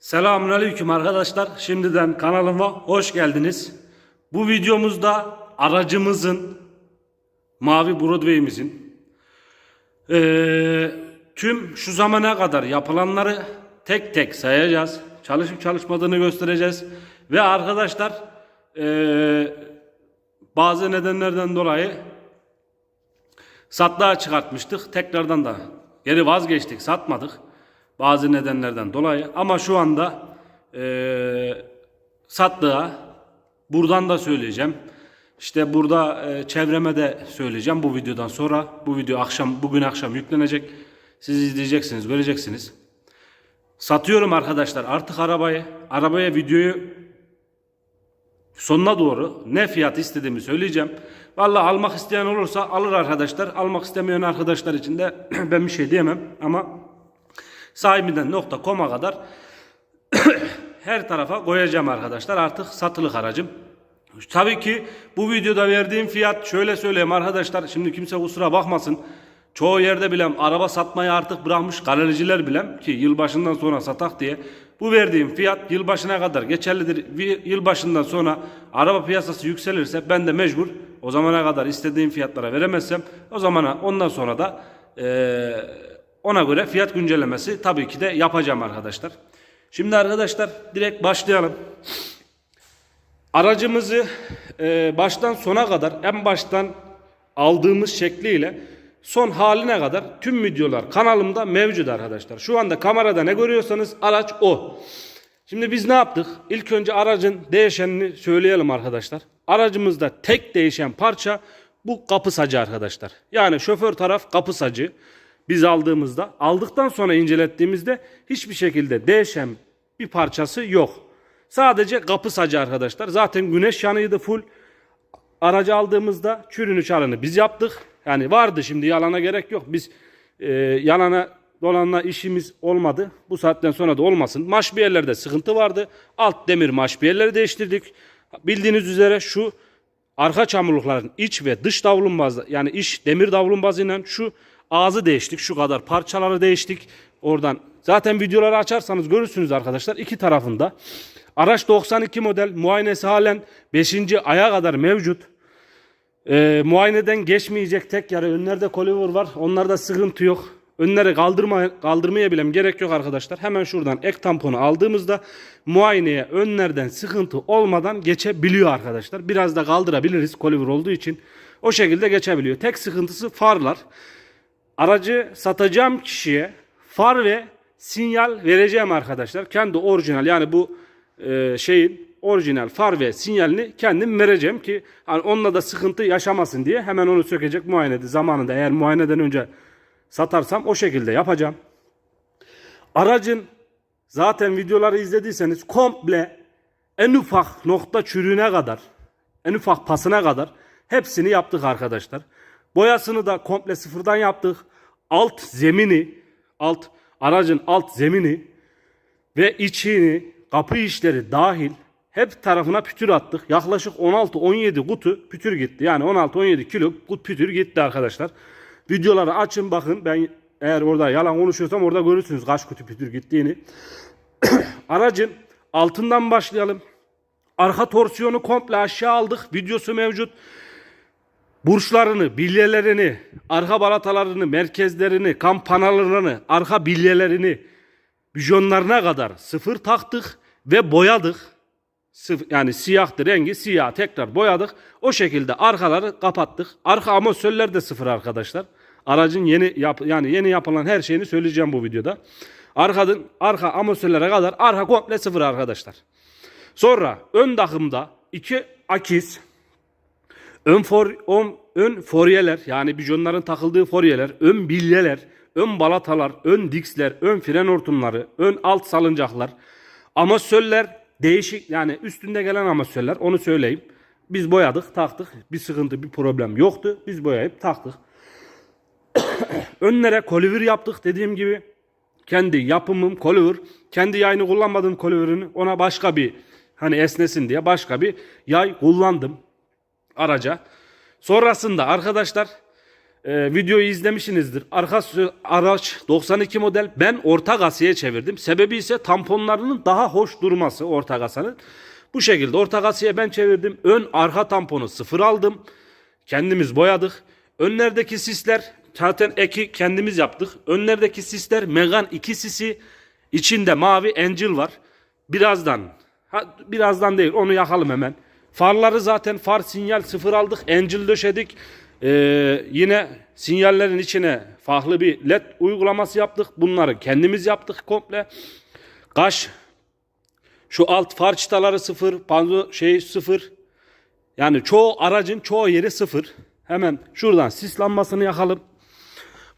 Selamünaleyküm arkadaşlar. Şimdiden kanalıma hoş geldiniz. Bu videomuzda aracımızın Mavi Broadway'imizin eee, tüm şu zamana kadar yapılanları tek tek sayacağız. Çalışıp çalışmadığını göstereceğiz. Ve arkadaşlar eee, bazı nedenlerden dolayı satlığa çıkartmıştık. Tekrardan da geri vazgeçtik, satmadık. Bazı nedenlerden dolayı. Ama şu anda eee satlığa buradan da söyleyeceğim. İşte burada eee, çevreme de söyleyeceğim bu videodan sonra. Bu video akşam bugün akşam yüklenecek. Siz izleyeceksiniz, göreceksiniz. Satıyorum arkadaşlar artık arabayı. Arabaya videoyu sonuna doğru ne fiyat istediğimi söyleyeceğim. Vallahi almak isteyen olursa alır arkadaşlar. Almak istemeyen arkadaşlar için de ben bir şey diyemem ama sahibinden .com'a kadar her tarafa koyacağım arkadaşlar. Artık satılık aracım. Tabii ki bu videoda verdiğim fiyat şöyle söyleyeyim arkadaşlar. Şimdi kimse kusura bakmasın. Çoğu yerde bilem araba satmayı artık bırakmış galericiler bilem ki yılbaşından sonra satak diye. Bu verdiğim fiyat yılbaşına kadar geçerlidir. Yılbaşından sonra araba piyasası yükselirse ben de mecbur o zamana kadar istediğim fiyatlara veremezsem o zamana ondan sonra da eee, ona göre fiyat güncellemesi tabii ki de yapacağım arkadaşlar. Şimdi arkadaşlar direkt başlayalım. Aracımızı e, baştan sona kadar en baştan aldığımız şekliyle son haline kadar tüm videolar kanalımda mevcut arkadaşlar. Şu anda kamerada ne görüyorsanız araç o. Şimdi biz ne yaptık? İlk önce aracın değişenini söyleyelim arkadaşlar. Aracımızda tek değişen parça bu kapı sacı arkadaşlar. Yani şoför taraf kapı sacı biz aldığımızda aldıktan sonra incelettiğimizde hiçbir şekilde değişen bir parçası yok. Sadece kapı sacı arkadaşlar. Zaten güneş yanıydı full. Aracı aldığımızda çürünü çarını biz yaptık. Yani vardı şimdi yalana gerek yok. Biz e, yalana dolanla işimiz olmadı. Bu saatten sonra da olmasın. Maş bir yerlerde sıkıntı vardı. Alt demir maş bir yerleri değiştirdik. Bildiğiniz üzere şu arka çamurlukların iç ve dış davlumbazı yani iç demir davlumbazıyla şu ağzı değiştik. Şu kadar parçaları değiştik. Oradan zaten videoları açarsanız görürsünüz arkadaşlar iki tarafında. Araç 92 model muayenesi halen 5. aya kadar mevcut. Ee, muayeneden geçmeyecek tek yarı önlerde koliver var. Onlarda sıkıntı yok. Önleri kaldırma, kaldırmaya bile gerek yok arkadaşlar. Hemen şuradan ek tamponu aldığımızda muayeneye önlerden sıkıntı olmadan geçebiliyor arkadaşlar. Biraz da kaldırabiliriz koliver olduğu için. O şekilde geçebiliyor. Tek sıkıntısı farlar. Aracı satacağım kişiye far ve sinyal vereceğim arkadaşlar. Kendi orijinal yani bu e, şeyin orijinal far ve sinyalini kendim vereceğim ki hani onunla da sıkıntı yaşamasın diye hemen onu sökecek muayenede zamanında eğer muayeneden önce satarsam o şekilde yapacağım. Aracın zaten videoları izlediyseniz komple en ufak nokta çürüğüne kadar en ufak pasına kadar hepsini yaptık arkadaşlar. Boyasını da komple sıfırdan yaptık. Alt zemini, alt aracın alt zemini ve içini, kapı işleri dahil hep tarafına pütür attık. Yaklaşık 16-17 kutu pütür gitti. Yani 16-17 kilo kut pütür gitti arkadaşlar. Videoları açın bakın. Ben eğer orada yalan konuşuyorsam orada görürsünüz kaç kutu pütür gittiğini. Aracın altından başlayalım. Arka torsiyonu komple aşağı aldık. Videosu mevcut. Burçlarını, bilyelerini, arka balatalarını, merkezlerini, kampanalarını, arka bilyelerini, bijonlarına kadar sıfır taktık ve boyadık. Sıfır, yani siyahtı rengi siyah tekrar boyadık. O şekilde arkaları kapattık. Arka amortisörler de sıfır arkadaşlar. Aracın yeni yap, yani yeni yapılan her şeyini söyleyeceğim bu videoda. Arkadın arka amortisörlere kadar arka komple sıfır arkadaşlar. Sonra ön takımda iki akis, ön for, ön, ön foryeler yani bijonların takıldığı foryeler, ön bilyeler, ön balatalar, ön diksler, ön fren hortumları, ön alt salıncaklar, amasöller değişik yani üstünde gelen amasöller onu söyleyeyim. Biz boyadık, taktık. Bir sıkıntı, bir problem yoktu. Biz boyayıp taktık. Önlere kolivir yaptık dediğim gibi. Kendi yapımım kolivir. Kendi yayını kullanmadığım kolivirini ona başka bir hani esnesin diye başka bir yay kullandım araca. Sonrasında arkadaşlar e, videoyu izlemişsinizdir. Arkası araç 92 model. Ben orta kasaya çevirdim. Sebebi ise tamponlarının daha hoş durması orta kasanın. Bu şekilde orta kasaya ben çevirdim. Ön arka tamponu sıfır aldım. Kendimiz boyadık. Önlerdeki sisler zaten eki kendimiz yaptık. Önlerdeki sisler Megan 2 sisi. İçinde mavi Angel var. Birazdan ha, birazdan değil onu yakalım hemen. Farları zaten far sinyal sıfır aldık. Angel döşedik. Ee, yine sinyallerin içine farklı bir led uygulaması yaptık. Bunları kendimiz yaptık komple. Kaş şu alt far çıtaları sıfır, panzo şey sıfır. Yani çoğu aracın çoğu yeri sıfır. Hemen şuradan sis lambasını yakalım.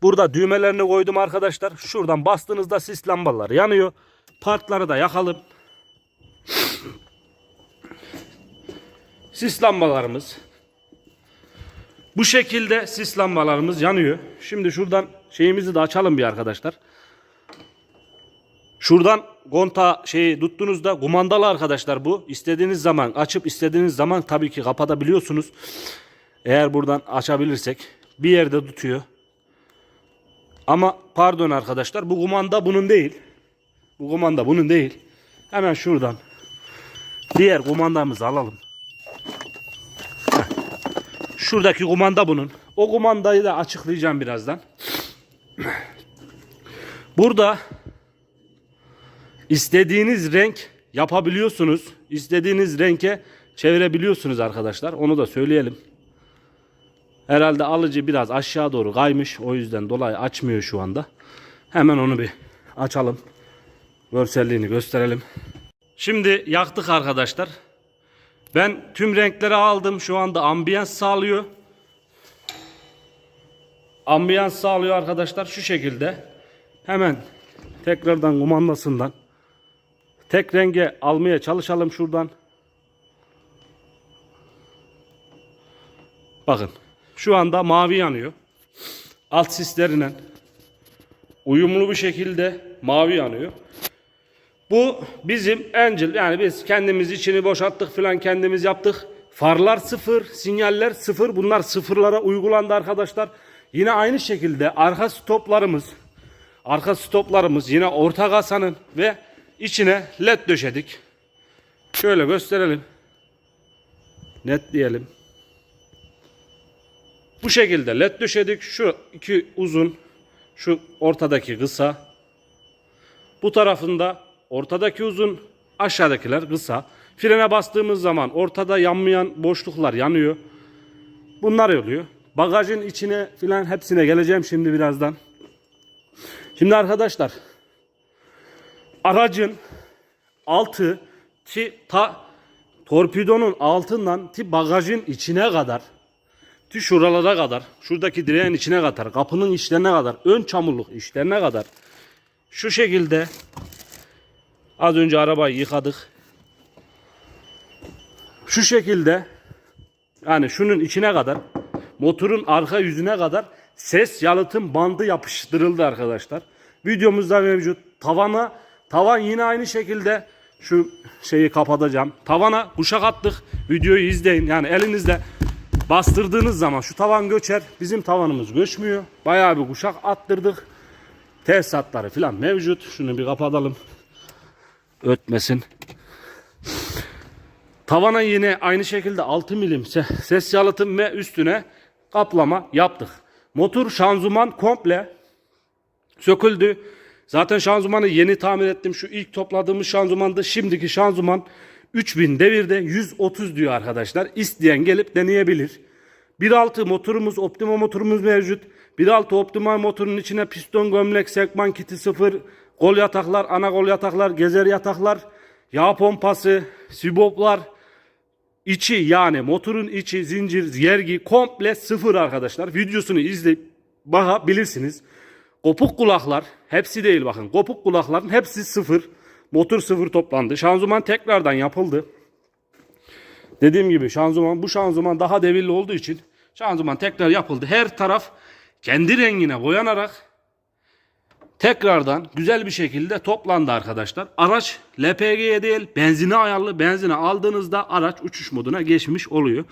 Burada düğmelerini koydum arkadaşlar. Şuradan bastığınızda sis lambaları yanıyor. Partları da yakalım. Sis lambalarımız. Bu şekilde sis lambalarımız yanıyor. Şimdi şuradan şeyimizi de açalım bir arkadaşlar. Şuradan konta şeyi tuttuğunuzda kumandalı arkadaşlar bu. İstediğiniz zaman açıp istediğiniz zaman tabii ki kapatabiliyorsunuz. Eğer buradan açabilirsek bir yerde tutuyor. Ama pardon arkadaşlar bu kumanda bunun değil. Bu kumanda bunun değil. Hemen şuradan diğer kumandamızı alalım. Şuradaki kumanda bunun. O kumandayı da açıklayacağım birazdan. Burada istediğiniz renk yapabiliyorsunuz. İstediğiniz renke çevirebiliyorsunuz arkadaşlar. Onu da söyleyelim. Herhalde alıcı biraz aşağı doğru kaymış. O yüzden dolayı açmıyor şu anda. Hemen onu bir açalım. Görselliğini gösterelim. Şimdi yaktık arkadaşlar. Ben tüm renkleri aldım. Şu anda ambiyans sağlıyor. Ambiyans sağlıyor arkadaşlar şu şekilde. Hemen tekrardan kumandasından tek renge almaya çalışalım şuradan. Bakın şu anda mavi yanıyor. Alt sislerine uyumlu bir şekilde mavi yanıyor. Bu bizim Angel yani biz kendimiz içini boşalttık falan kendimiz yaptık. Farlar sıfır, sinyaller sıfır. Bunlar sıfırlara uygulandı arkadaşlar. Yine aynı şekilde arka stoplarımız arka stoplarımız yine orta kasanın ve içine led döşedik. Şöyle gösterelim. Net diyelim. Bu şekilde led döşedik. Şu iki uzun, şu ortadaki kısa. Bu tarafında ortadaki uzun, aşağıdakiler kısa. Frene bastığımız zaman ortada yanmayan boşluklar yanıyor. Bunlar oluyor. Bagajın içine filan hepsine geleceğim şimdi birazdan. Şimdi arkadaşlar aracın altı ki ta torpidonun altından ti bagajın içine kadar ti şuralara kadar şuradaki direğin içine kadar kapının içlerine kadar ön çamurluk içlerine kadar şu şekilde az önce arabayı yıkadık. Şu şekilde yani şunun içine kadar motorun arka yüzüne kadar ses yalıtım bandı yapıştırıldı arkadaşlar. Videomuzda mevcut. Tavana tavan yine aynı şekilde şu şeyi kapatacağım. Tavana kuşak attık. Videoyu izleyin. Yani elinizde bastırdığınız zaman şu tavan göçer. Bizim tavanımız göçmüyor. Bayağı bir kuşak attırdık. Tesisatları falan mevcut. Şunu bir kapatalım. Ötmesin. Tavana yine aynı şekilde 6 milim se- ses yalıtım ve üstüne kaplama yaptık. Motor şanzıman komple söküldü. Zaten şanzımanı yeni tamir ettim. Şu ilk topladığımız şanzımandı. Şimdiki şanzıman 3000 devirde 130 diyor arkadaşlar. İsteyen gelip deneyebilir. 1.6 motorumuz, Optima motorumuz mevcut. 1.6 Optima motorun içine piston gömlek, sekman kiti sıfır, kol yataklar, ana kol yataklar, gezer yataklar, yağ pompası, siboplar, içi yani motorun içi, zincir, yergi komple sıfır arkadaşlar. Videosunu izleyip bakabilirsiniz. Kopuk kulaklar hepsi değil bakın. Kopuk kulakların hepsi sıfır. Motor sıfır toplandı. Şanzıman tekrardan yapıldı. Dediğim gibi şanzıman bu şanzıman daha devirli olduğu için şanzıman tekrar yapıldı. Her taraf kendi rengine boyanarak tekrardan güzel bir şekilde toplandı arkadaşlar. Araç LPG'ye değil benzine ayarlı. Benzine aldığınızda araç uçuş moduna geçmiş oluyor.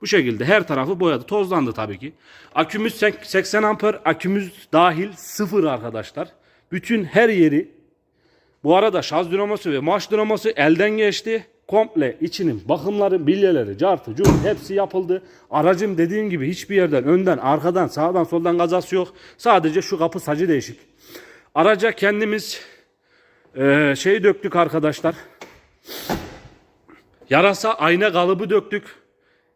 Bu şekilde her tarafı boyadı. Tozlandı tabii ki. Akümüz sek- 80 amper. Akümüz dahil sıfır arkadaşlar. Bütün her yeri bu arada şarj dinamosu ve marş dinamosu elden geçti. Komple içinin bakımları, bilyeleri, cartı, cum hepsi yapıldı. Aracım dediğim gibi hiçbir yerden, önden, arkadan, sağdan, soldan gazası yok. Sadece şu kapı sacı değişik. Araca kendimiz eee, şey döktük arkadaşlar. Yarasa ayna kalıbı döktük.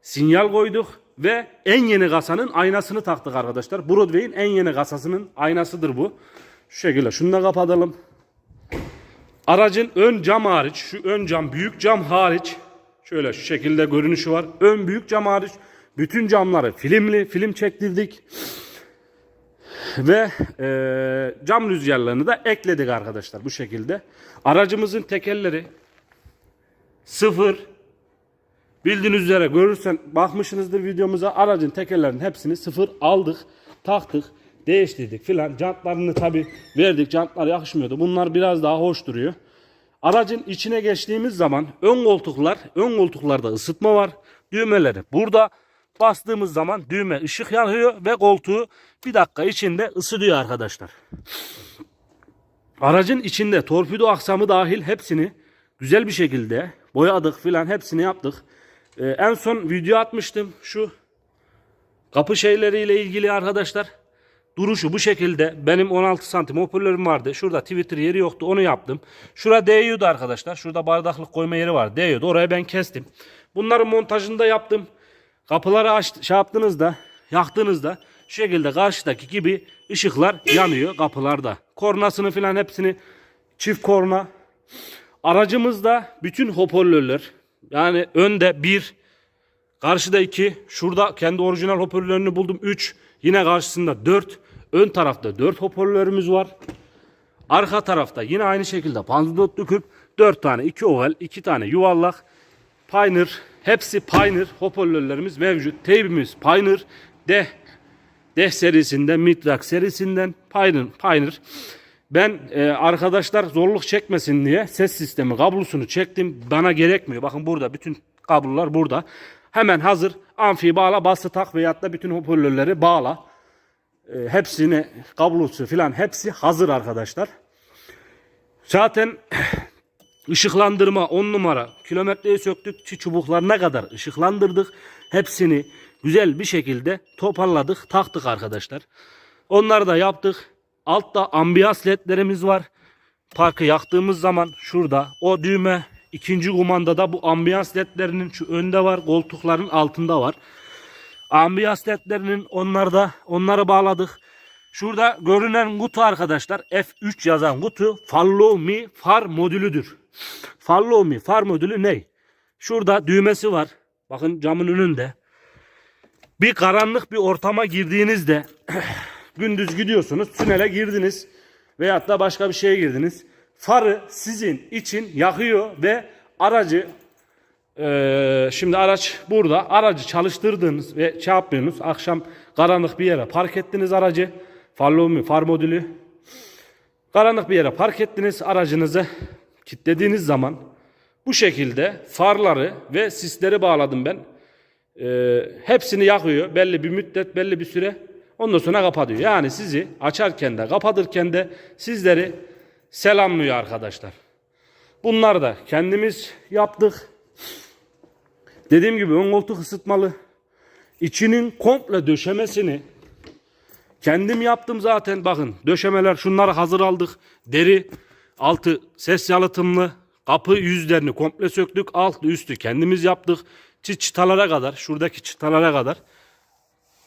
Sinyal koyduk ve en yeni kasanın aynasını taktık arkadaşlar. Broadway'in en yeni kasasının aynasıdır bu. Şu şekilde şunu da kapatalım. Aracın ön cam hariç, şu ön cam, büyük cam hariç, şöyle şu şekilde görünüşü var. Ön büyük cam hariç, bütün camları filmli, film çektirdik. Ve eee, cam rüzgarlarını da ekledik arkadaşlar bu şekilde. Aracımızın tekerleri sıfır. Bildiğiniz üzere görürsen bakmışsınızdır videomuza aracın tekerlerinin hepsini sıfır aldık, taktık, değiştirdik filan. Jantlarını tabi verdik. Jantlar yakışmıyordu. Bunlar biraz daha hoş duruyor. Aracın içine geçtiğimiz zaman ön koltuklar, ın koltuklarda ısıtma var. Düğmeleri burada. Bastığımız zaman düğme ışık yanıyor ve koltuğu bir dakika içinde ısıtıyor arkadaşlar. Aracın içinde torpido aksamı dahil hepsini güzel bir şekilde boyadık filan hepsini yaptık. Ee, en son video atmıştım şu kapı şeyleriyle ilgili arkadaşlar. Duruşu bu şekilde. Benim 16 santim hoparlörüm vardı. Şurada Twitter yeri yoktu. Onu yaptım. Şura değiyordu arkadaşlar. Şurada bardaklık koyma yeri var. Değiyordu. Oraya ben kestim. Bunların montajını da yaptım. Kapıları aç, şey yaptığınızda, yaktığınızda şu şekilde karşıdaki gibi ışıklar yanıyor kapılarda. Kornasını filan hepsini çift korna. Aracımızda bütün hoparlörler yani önde bir, karşıda iki, şurada kendi orijinal hoparlörünü buldum üç, yine karşısında dört, ön tarafta dört hoparlörümüz var. Arka tarafta yine aynı şekilde panzodotlu küp, dört tane, iki oval, iki tane yuvarlak, Pioneer, hepsi Pioneer hoparlörlerimiz mevcut. Teybimiz Pioneer, Deh, Deh serisinden, Mitrak serisinden Pioneer. Pioneer. Ben e, arkadaşlar zorluk çekmesin diye ses sistemi kablosunu çektim. Bana gerekmiyor. Bakın burada bütün kablolar burada. Hemen hazır. Amfi bağla, bası tak veyahut da bütün hoparlörleri bağla. E, hepsini kablosu filan hepsi hazır arkadaşlar. Zaten Işıklandırma 10 numara. Kilometreyi söktük. Çubuklarına kadar ışıklandırdık. Hepsini güzel bir şekilde toparladık. Taktık arkadaşlar. Onları da yaptık. Altta ambiyans ledlerimiz var. Parkı yaktığımız zaman şurada o düğme ikinci kumandada bu ambiyans ledlerinin şu önde var. Koltukların altında var. Ambiyans ledlerinin onlarda onları bağladık. Şurada görünen kutu arkadaşlar F3 yazan kutu Follow Me far modülüdür. Follow Me far modülü ne? Şurada düğmesi var. Bakın camın önünde. Bir karanlık bir ortama girdiğinizde gündüz gidiyorsunuz tünele girdiniz veyahut da başka bir şeye girdiniz. Farı sizin için yakıyor ve aracı ee, şimdi araç burada. Aracı çalıştırdınız ve şey yapmıyorsunuz. Akşam karanlık bir yere park ettiniz aracı. Follow me, far modülü. Karanlık bir yere park ettiniz aracınızı. Kilitlediğiniz zaman bu şekilde farları ve sisleri bağladım ben. Ee, hepsini yakıyor. Belli bir müddet, belli bir süre. Ondan sonra kapatıyor. Yani sizi açarken de kapatırken de sizleri selamlıyor arkadaşlar. Bunları da kendimiz yaptık. Dediğim gibi ön koltuk ısıtmalı. İçinin komple döşemesini kendim yaptım zaten. Bakın döşemeler şunları hazır aldık. Deri altı ses yalıtımlı. Kapı yüzlerini komple söktük. Altı üstü kendimiz yaptık. Çıtalara kadar şuradaki çıtalara kadar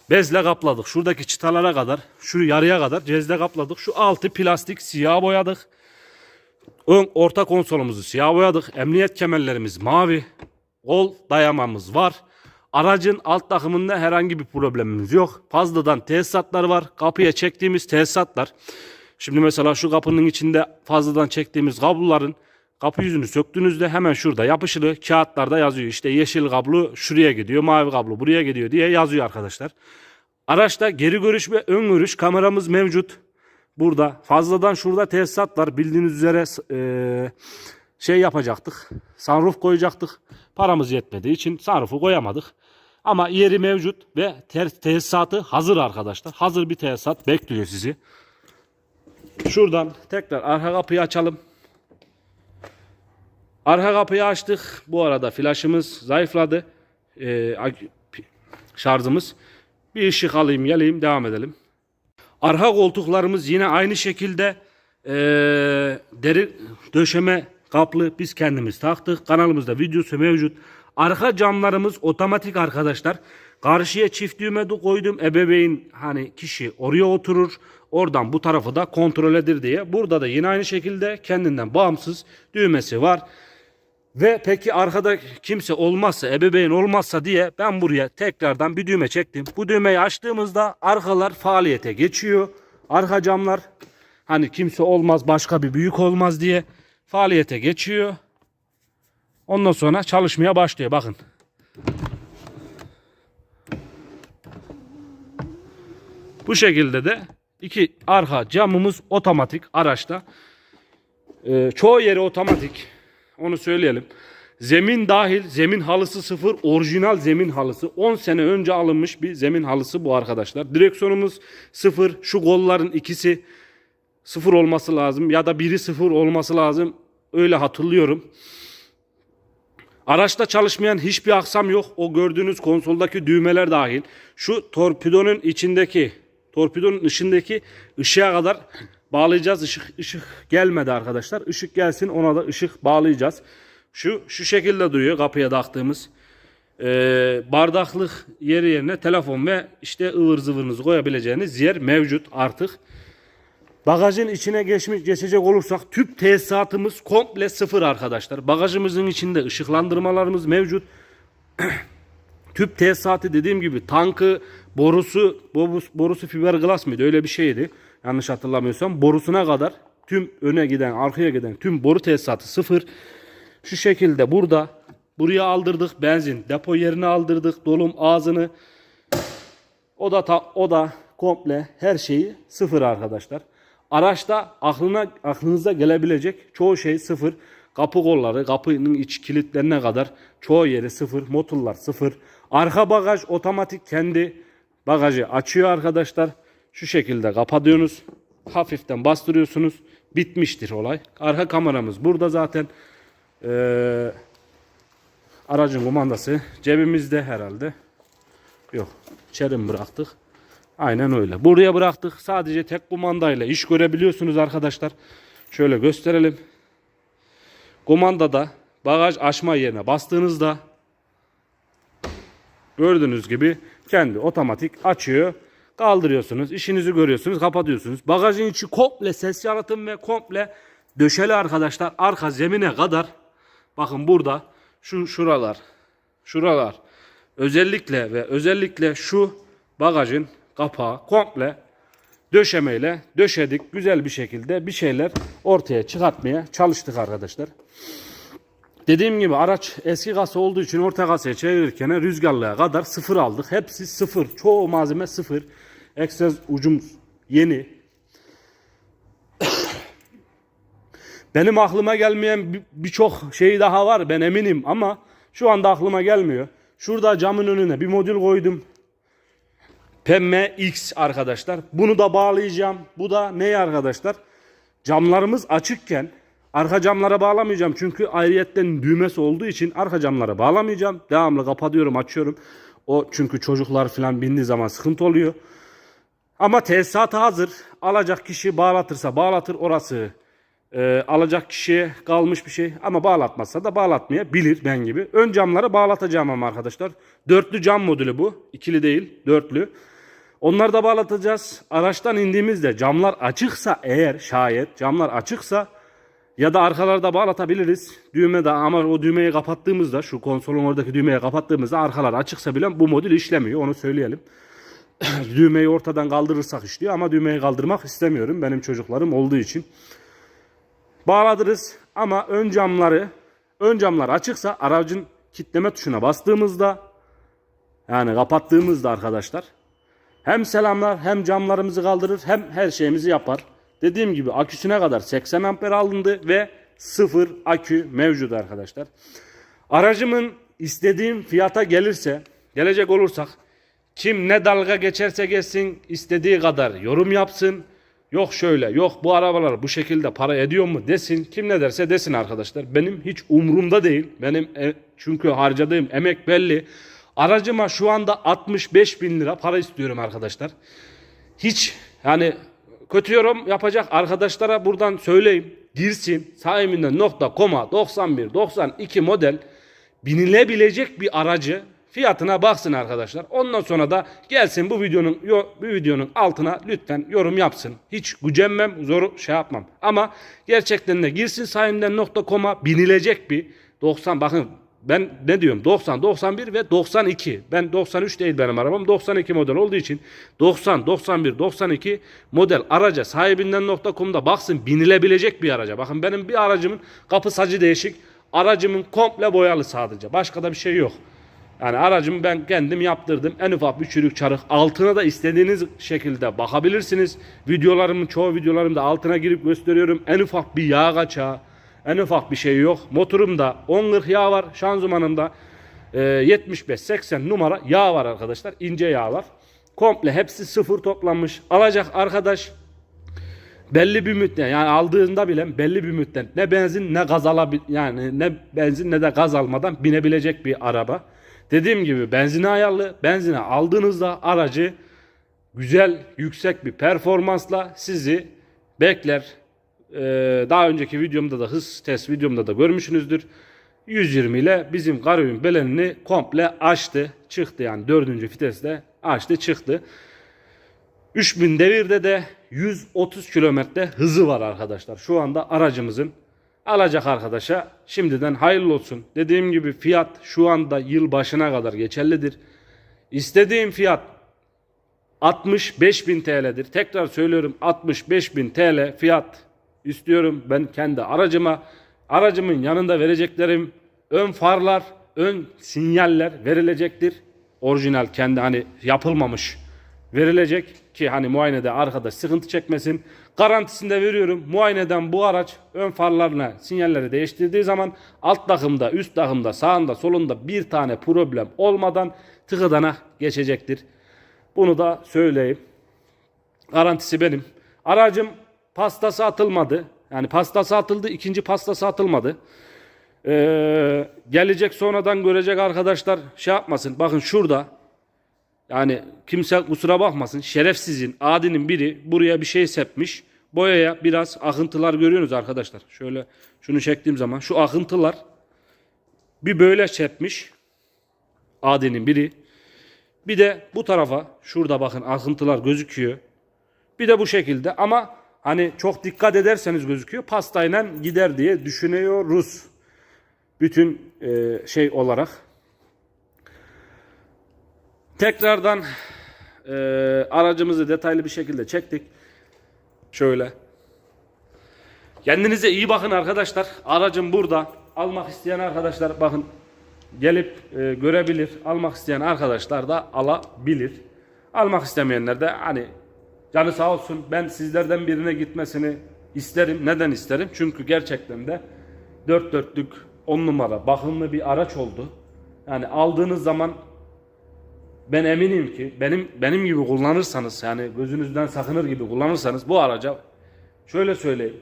bezle kapladık. Şuradaki çıtalara kadar şu yarıya kadar cezle kapladık. Şu altı plastik siyah boyadık. Ön orta konsolumuzu siyah boyadık. Emniyet kemerlerimiz mavi. Kol dayamamız var. Aracın alt takımında herhangi bir problemimiz yok. Fazladan tesisatlar var. Kapıya çektiğimiz tesisatlar. Şimdi mesela şu kapının içinde fazladan çektiğimiz kabloların kapı yüzünü söktüğünüzde hemen şurada yapışılı kağıtlarda yazıyor. İşte yeşil kablo şuraya gidiyor, mavi kablo buraya gidiyor diye yazıyor arkadaşlar. Araçta geri görüş ve ön görüş kameramız mevcut. Burada fazladan şurada tesisat var. Bildiğiniz üzere eee, şey yapacaktık. Sunroof koyacaktık. Paramız yetmediği için sunroof'u koyamadık. Ama yeri mevcut ve tesisatı hazır arkadaşlar. Hazır bir tesisat bekliyor sizi. Şuradan tekrar arka kapıyı açalım. Arka kapıyı açtık. Bu arada flaşımız zayıfladı. Ee, şarjımız. Bir ışık alayım geleyim devam edelim. Arka koltuklarımız yine aynı şekilde eee, deri döşeme kaplı biz kendimiz taktık. Kanalımızda videosu mevcut. Arka camlarımız otomatik arkadaşlar. Karşıya çift düğme de koydum. Ebeveyn hani kişi oraya oturur. Oradan bu tarafı da kontrol edir diye. Burada da yine aynı şekilde kendinden bağımsız düğmesi var. Ve peki arkada kimse olmazsa, ebeveyn olmazsa diye ben buraya tekrardan bir düğme çektim. Bu düğmeyi açtığımızda arkalar faaliyete geçiyor. Arka camlar hani kimse olmaz, başka bir büyük olmaz diye faaliyete geçiyor. Ondan sonra çalışmaya başlıyor. Bakın. Bu şekilde de iki arka camımız otomatik araçta. Ee, çoğu yeri otomatik. Onu söyleyelim. Zemin dahil, zemin halısı sıfır, orijinal zemin halısı. 10 sene önce alınmış bir zemin halısı bu arkadaşlar. Direksiyonumuz sıfır. Şu kolların ikisi sıfır olması lazım ya da biri sıfır olması lazım. Öyle hatırlıyorum. Araçta çalışmayan hiçbir aksam yok. O gördüğünüz konsoldaki düğmeler dahil. Şu torpidonun içindeki, torpidonun ışındaki ışığa kadar bağlayacağız. Işık, ışık gelmedi arkadaşlar. Işık gelsin ona da ışık bağlayacağız. Şu şu şekilde duruyor kapıya taktığımız. Ee, bardaklık yeri yerine telefon ve işte ıvır zıvırınızı koyabileceğiniz yer mevcut artık. Bagajın içine geçmiş geçecek olursak tüp tesisatımız komple sıfır arkadaşlar. Bagajımızın içinde ışıklandırmalarımız mevcut. tüp tesisatı dediğim gibi tankı, borusu, borusu, borusu fiberglass mıydı? Öyle bir şeydi. Yanlış hatırlamıyorsam. Borusuna kadar tüm öne giden, arkaya giden tüm boru tesisatı sıfır. Şu şekilde burada buraya aldırdık benzin depo yerine aldırdık dolum ağzını. O da ta- o da komple her şeyi sıfır arkadaşlar. Araçta aklına aklınıza gelebilecek çoğu şey sıfır. Kapı kolları, kapının iç kilitlerine kadar çoğu yeri sıfır. Motorlar sıfır. Arka bagaj otomatik kendi bagajı açıyor arkadaşlar. Şu şekilde kapatıyorsunuz. Hafiften bastırıyorsunuz. Bitmiştir olay. Arka kameramız burada zaten. Ee, aracın kumandası cebimizde herhalde. Yok. İçeri mi bıraktık? Aynen öyle. Buraya bıraktık. Sadece tek kumandayla iş görebiliyorsunuz arkadaşlar. Şöyle gösterelim. Kumandada bagaj açma yerine bastığınızda gördüğünüz gibi kendi otomatik açıyor. Kaldırıyorsunuz. işinizi görüyorsunuz. Kapatıyorsunuz. Bagajın içi komple ses yalıtım ve komple döşeli arkadaşlar. Arka zemine kadar bakın burada şu şuralar şuralar özellikle ve özellikle şu bagajın kapağı komple döşemeyle döşedik. Güzel bir şekilde bir şeyler ortaya çıkartmaya çalıştık arkadaşlar. Dediğim gibi araç eski kasa olduğu için orta kasaya çevirirken rüzgarlığa kadar sıfır aldık. Hepsi sıfır. Çoğu malzeme sıfır. Egzoz ucum yeni. Benim aklıma gelmeyen bir- birçok şey daha var ben eminim ama şu anda aklıma gelmiyor. Şurada camın önüne bir modül koydum. Pemme X arkadaşlar. Bunu da bağlayacağım. Bu da ne arkadaşlar? Camlarımız açıkken arka camlara bağlamayacağım. Çünkü ayrıyetten düğmesi olduğu için arka camlara bağlamayacağım. Devamlı kapatıyorum, açıyorum. O çünkü çocuklar falan bindiği zaman sıkıntı oluyor. Ama tesisatı hazır. Alacak kişi bağlatırsa bağlatır orası. Ee, alacak kişiye kalmış bir şey ama bağlatmazsa da bağlatmayabilir ben gibi. Ön camları bağlatacağım ama arkadaşlar. Dörtlü cam modülü bu. İkili değil, dörtlü. Onları da bağlatacağız. Araçtan indiğimizde camlar açıksa eğer şayet camlar açıksa ya da arkalarda bağlatabiliriz. Düğme de ama o düğmeyi kapattığımızda şu konsolun oradaki düğmeyi kapattığımızda arkalar açıksa bile bu modül işlemiyor. Onu söyleyelim. düğmeyi ortadan kaldırırsak işliyor ama düğmeyi kaldırmak istemiyorum benim çocuklarım olduğu için. Bağladırız ama ön camları ön camlar açıksa aracın kitleme tuşuna bastığımızda yani kapattığımızda arkadaşlar hem selamlar hem camlarımızı kaldırır hem her şeyimizi yapar. Dediğim gibi aküsüne kadar 80 amper alındı ve sıfır akü mevcut arkadaşlar. Aracımın istediğim fiyata gelirse gelecek olursak kim ne dalga geçerse geçsin istediği kadar yorum yapsın. Yok şöyle yok bu arabalar bu şekilde para ediyor mu desin. Kim ne derse desin arkadaşlar. Benim hiç umurumda değil. Benim e- çünkü harcadığım emek belli. Aracıma şu anda 65 bin lira para istiyorum arkadaşlar. Hiç yani kötü yorum yapacak arkadaşlara buradan söyleyeyim. Girsin sahibinden.com'a 91 92 model binilebilecek bir aracı fiyatına baksın arkadaşlar. Ondan sonra da gelsin bu videonun bu videonun altına lütfen yorum yapsın. Hiç gücenmem, zoru şey yapmam. Ama gerçekten de girsin sahibinden.com'a binilecek bir 90 bakın ben ne diyorum 90, 91 ve 92. Ben 93 değil benim arabam 92 model olduğu için 90, 91, 92 model araca sahibinden.com'da baksın binilebilecek bir araca. Bakın benim bir aracımın kapı sacı değişik. Aracımın komple boyalı sadece. Başka da bir şey yok. Yani aracımı ben kendim yaptırdım. En ufak bir çürük çarık. Altına da istediğiniz şekilde bakabilirsiniz. Videolarımın çoğu videolarımda altına girip gösteriyorum. En ufak bir yağ kaçağı. En ufak bir şey yok. Motorumda 10 yağ var. Şanzımanımda e, 75-80 numara yağ var arkadaşlar. İnce yağ var. Komple hepsi sıfır toplanmış. Alacak arkadaş belli bir müddet yani aldığında bile belli bir müddet ne benzin ne gaz alabil yani ne benzin ne de gaz almadan binebilecek bir araba. Dediğim gibi benzine ayarlı. Benzine aldığınızda aracı güzel yüksek bir performansla sizi bekler. Ee, daha önceki videomda da hız test videomda da görmüşsünüzdür. 120 ile bizim Karayün belenini komple açtı. Çıktı yani dördüncü viteste açtı çıktı. 3000 devirde de 130 kilometre hızı var arkadaşlar. Şu anda aracımızın alacak arkadaşa şimdiden hayırlı olsun. Dediğim gibi fiyat şu anda yıl başına kadar geçerlidir. İstediğim fiyat 65.000 TL'dir. Tekrar söylüyorum 65.000 TL fiyat istiyorum ben kendi aracıma. Aracımın yanında vereceklerim ön farlar, ön sinyaller verilecektir. Orijinal kendi hani yapılmamış verilecek ki hani muayenede arkadaş sıkıntı çekmesin. Garantisini de veriyorum. Muayeneden bu araç ön farlarına sinyalleri değiştirdiği zaman alt takımda, üst takımda, sağında, solunda bir tane problem olmadan tıkıdana geçecektir. Bunu da söyleyeyim. Garantisi benim. Aracım pastası atılmadı. Yani pastası atıldı, ikinci pastası atılmadı. Ee, gelecek sonradan görecek arkadaşlar şey yapmasın. Bakın şurada yani kimse kusura bakmasın şerefsizin adinin biri buraya bir şey sepmiş. Boyaya biraz akıntılar görüyorsunuz arkadaşlar. Şöyle şunu çektiğim zaman şu akıntılar bir böyle sepmiş. Adinin biri. Bir de bu tarafa şurada bakın akıntılar gözüküyor. Bir de bu şekilde ama hani çok dikkat ederseniz gözüküyor. Pastayla gider diye düşünüyoruz. Bütün e, şey olarak Tekrardan e, aracımızı detaylı bir şekilde çektik. Şöyle. Kendinize iyi bakın arkadaşlar. Aracım burada. Almak isteyen arkadaşlar bakın gelip e, görebilir. Almak isteyen arkadaşlar da alabilir. Almak istemeyenler de hani canı sağ olsun. Ben sizlerden birine gitmesini isterim. Neden isterim? Çünkü gerçekten de dört dörtlük on numara bakımlı bir araç oldu. Yani aldığınız zaman ben eminim ki benim benim gibi kullanırsanız yani gözünüzden sakınır gibi kullanırsanız bu araca şöyle söyleyeyim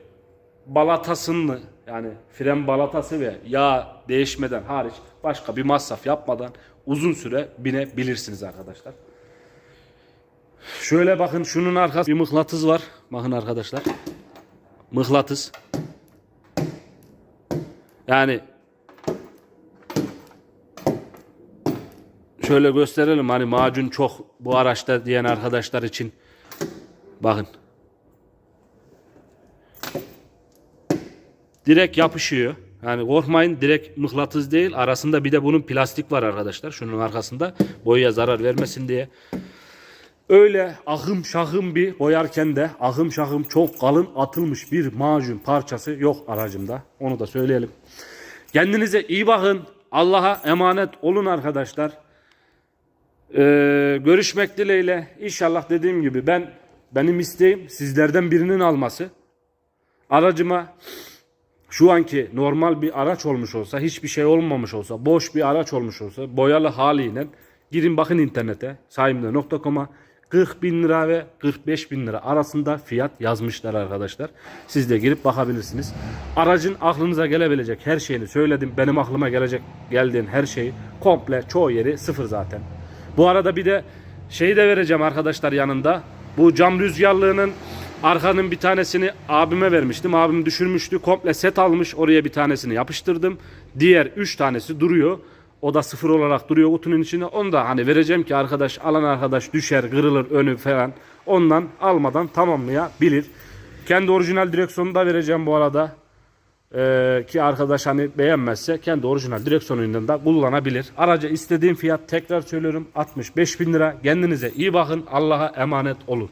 balatasını yani fren balatası ve yağ değişmeden hariç başka bir masraf yapmadan uzun süre binebilirsiniz arkadaşlar. Şöyle bakın şunun arkasında bir mıknatıs var. Bakın arkadaşlar. Mıknatıs. Yani şöyle gösterelim hani macun çok bu araçta diyen arkadaşlar için. Bakın. Direkt yapışıyor. Yani korkmayın direkt mıknatıs değil. Arasında bir de bunun plastik var arkadaşlar. Şunun arkasında boyaya zarar vermesin diye. Öyle ahım şahım bir boyarken de ahım şahım çok kalın atılmış bir macun parçası yok aracımda. Onu da söyleyelim. Kendinize iyi bakın. Allah'a emanet olun arkadaşlar. Ee, görüşmek dileğiyle inşallah dediğim gibi ben benim isteğim sizlerden birinin alması. Aracıma şu anki normal bir araç olmuş olsa, hiçbir şey olmamış olsa, boş bir araç olmuş olsa, boyalı haliyle Girin bakın internete sayimde.com'a 40 bin lira ve 45 bin lira arasında fiyat yazmışlar arkadaşlar. Siz de girip bakabilirsiniz. Aracın aklınıza gelebilecek her şeyini söyledim. Benim aklıma gelecek geldiğin her şeyi komple çoğu yeri sıfır zaten. Bu arada bir de şeyi de vereceğim arkadaşlar yanında. Bu cam rüzgarlığının arkanın bir tanesini abime vermiştim. Abim düşürmüştü. Komple set almış. Oraya bir tanesini yapıştırdım. Diğer 3 tanesi duruyor. O da sıfır olarak duruyor kutunun içinde. Onu da hani vereceğim ki arkadaş alan arkadaş düşer, kırılır önü falan. Ondan almadan tamamlayabilir. Kendi orijinal direksiyonu da vereceğim bu arada. Ee, ki arkadaş hani beğenmezse kendi orijinal direksiyonundan da kullanabilir. Araca istediğim fiyat tekrar söylüyorum 65 bin lira. Kendinize iyi bakın. Allah'a emanet olun.